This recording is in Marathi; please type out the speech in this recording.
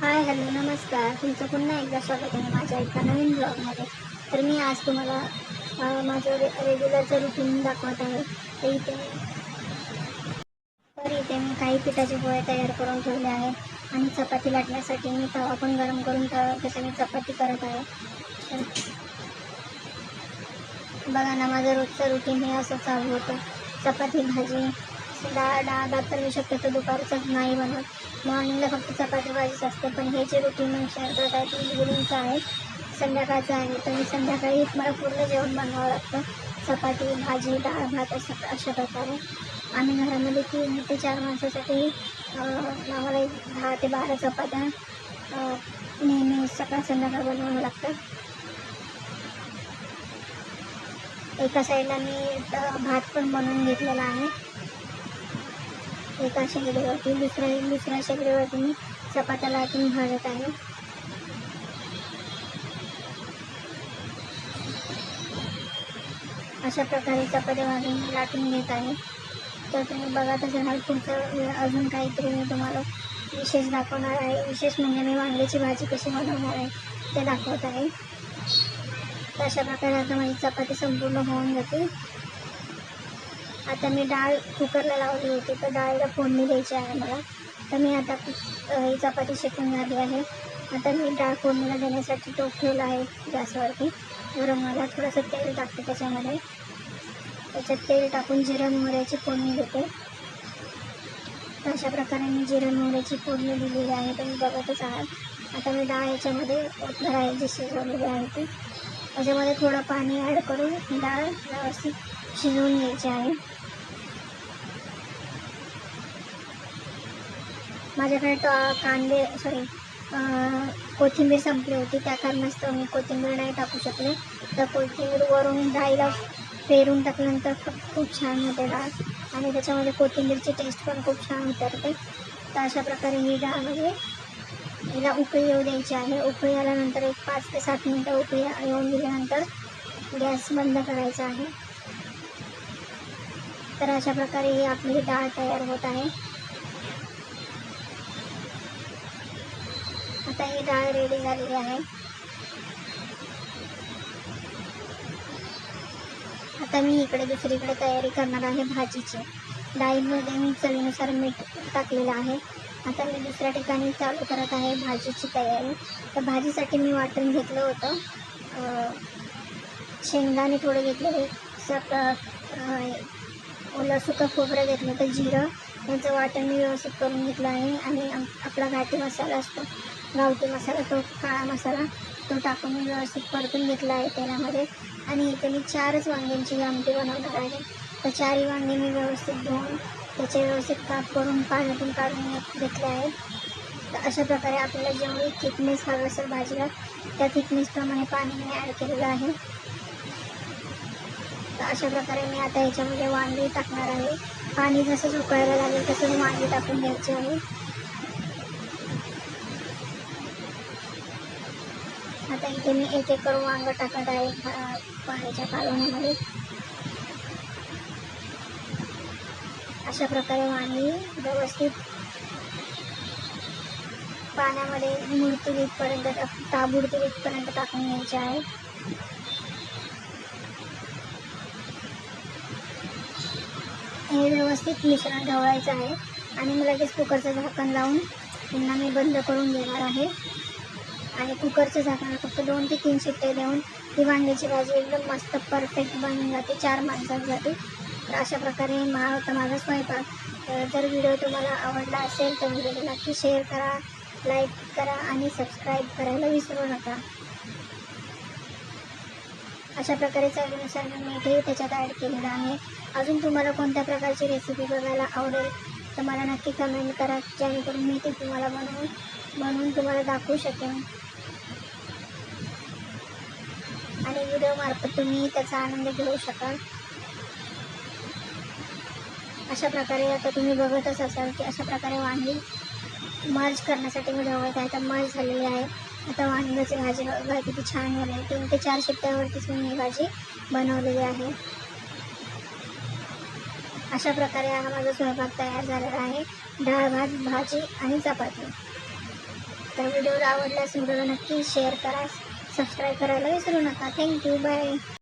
हाय हॅलो नमस्कार. तुमचं पुन्हा एकदा स्वागत आहे माझ्या एका नवीन ब्लॉगमध्ये. तर मी आज तुम्हाला माझं रे रेग्युलरचं रुटीन दाखवत आहे. तर इथे तर इथे मी काही पिठाचे पोळे तयार करून ठेवले आहे आणि चपाती लाटण्यासाठी मी तवा पण गरम करून तवा तसं मी चपाती करत आहे. तर बघा ना माझं रोजचं रुटीन हे असं चालू होतं. चपाती भाजी डाळ डाळ भात तर मी शक्यतो दुपारचं नाही बनवत. मॉर्निंगला फक्त चपाती भाजीच असते पण हे जे रुटीन मी शेअर करत आहे ते इव्हिनिंगचं आहे संध्याकाळचं आहे तर मी संध्याकाळी मला पूर्ण जेवण बनवावं लागतं. चपाती भाजी डाळ भात असं अशा प्रकारे. आम्ही घरामध्ये तीन ते चार माणसासाठी आम्हाला एक दहा ते बारा चपात्या नेहमी सकाळ संध्याकाळ बनवावं लागतं. एका साईडला मी भात पण बनवून घेतलेला आहे. एका शेगडीवरती दुसऱ्या दुसऱ्या शेगडीवरती मी चपात्या लाटून भरत आहे. अशा प्रकारे चपात्या वाजून लाटून घेत आहे. तर तुम्ही बघतच राहाल पुढचं वेळ अजून काहीतरी मी तुम्हाला विशेष दाखवणार आहे. विशेष म्हणजे मी वांग्याची भाजी कशी बनवणार आहे ते दाखवत आहे. तर अशा प्रकारे आता माझी चपाती संपूर्ण होऊन जाते. आता मी डाळ कुकरला लावली होती तर डाळीला फोडणी द्यायची आहे मला. तर मी आता ही चपाती शिकून झाली आहे. आता मी डाळ फोडणीला देण्यासाठी टोप ठेवला आहे गॅसवरती. गरम मला थोडंसं तेल टाकते त्याच्यामध्ये. त्याच्यात तेल टाकून जिरं मोहऱ्याची फोडणी देते. अशा प्रकारे मी जिरं मोहऱ्याची फोडणी दिलेली आहे. तुम्ही बघतच आहात. आता मी डाळ याच्यामध्ये भरायची शिजवलेली आहे ती. त्याच्यामध्ये थोडं पाणी ॲड करून डाळ व्यवस्थित शिजवून घ्यायची आहे. माझ्याकडे ट- कांदे सॉरी कोथिंबीर संपली होती. त्या कारणास्तव मी कोथिंबीर नाही टाकू शकले. तर कोथिंबीर वरून डाळीला फेरून टाकल्यानंतर खूप खूप छान होते डाळ. आणि त्याच्यामध्ये कोथिंबीरची टेस्ट पण खूप छान उतरते. तर अशा प्रकारे ही डाळ म्हणजे हिला उकळी येऊ द्यायची आहे. उकळी आल्यानंतर एक पाच ते सात मिनटं उकळी येऊन दिल्यानंतर गॅस बंद करायचा आहे. तर अशा प्रकारे ही आपली डाळ तयार होत आहे. आता ही डाळ रेडी झालेली आहे. आता मी इकडे दुसरीकडे तयारी करणार आहे भाजीची. डाळीमध्ये मी चवीनुसार मीठ टाकलेलं आहे. आता मी दुसऱ्या ठिकाणी चालू करत आहे भाजीची तयारी. तर भाजीसाठी मी वाटून घेतलं होतं. शेंगदाणे थोडे घेतले सक अं, ओलं सुकं खोबरं घेतलं तर जिरं. याचं वाटण मी व्यवस्थित करून घेतलं आहे. आणि आपला घाटी मसाला असतो गावठी मसाला तो काळा मसाला तो टाकून मी व्यवस्थित परतून घेतला आहे तेलामध्ये. आणि इथे मी चारच वांग्यांची आमटी बनवणार आहे. तर चारही वांगे मी व्यवस्थित धुवून त्याचे व्यवस्थित काप करून पाण्यातून काढून घेतले आहे तर अशा प्रकारे आपल्याला जेवढी थिकनेस हवी असेल भाजीला त्या थिकनेसप्रमाणे पाणी मी ॲड केलेलं आहे. तर अशा प्रकारे मी आता याच्यामध्ये वांगी टाकणार आहे. पाणी जसं उकळायला लागेल तसं वांगी टाकून घ्यायची आहे. आता इथे मी एक एकर करून वांग टाकत आहे पाण्याच्या कालवण्यामध्ये अशा प्रकारे वांगी व्यवस्थित पाण्यामध्ये मुरतुरीतपर्यंत ताबुडतुरीतपर्यंत टाकून घ्यायचे आहे. हे व्यवस्थित मिश्रण ढवळायचं आहे आणि मी लगेच कुकरचं झाकण लावून पुन्हा मी बंद करून देणार आहे. आणि कुकरचं झाकण फक्त दोन ते तीन शिट्टे देऊन ही वांग्याची भाजी एकदम मस्त परफेक्ट बनून जाते चार माणसांसाठी. तर अशा प्रकारे मा होता माझा स्वयंपाक. जर व्हिडिओ तुम्हाला आवडला असेल तर व्हिडिओला नक्की शेअर करा लाईक करा आणि सबस्क्राईब करायला विसरू नका. अशा प्रकारे चवीनुसार मी मीठही त्याच्यात ॲड केलेलं आहे. अजून तुम्हाला कोणत्या प्रकारची रेसिपी बघायला आवडेल तर मला नक्की कमेंट करा जेणेकरून मी ते तुम्हाला बनवून बनवून तुम्हाला दाखवू शकेन. आणि व्हिडिओमार्फत तुम्ही त्याचा आनंद घेऊ शकाल. अशा प्रकारे आता तुम्ही बघतच असाल की अशा प्रकारे वांगी मर्ज करण्यासाठी मी ढवळत आहे तर मर्ज झालेली आहे. आता वांग्याची भाजी बघा किती छान झाली आहे. तीन ते चार शिट्ट्यावरतीच मी ही भाजी बनवलेली आहे. अशा प्रकारे हा माझा स्वयंपाक तयार झालेला आहे. डाळ भात भाजी आणि चपाती. तर व्हिडिओ आवडल्यास व्हिडिओला नक्की शेअर करा. सबस्क्राईब करायला विसरू नका. Thank you bye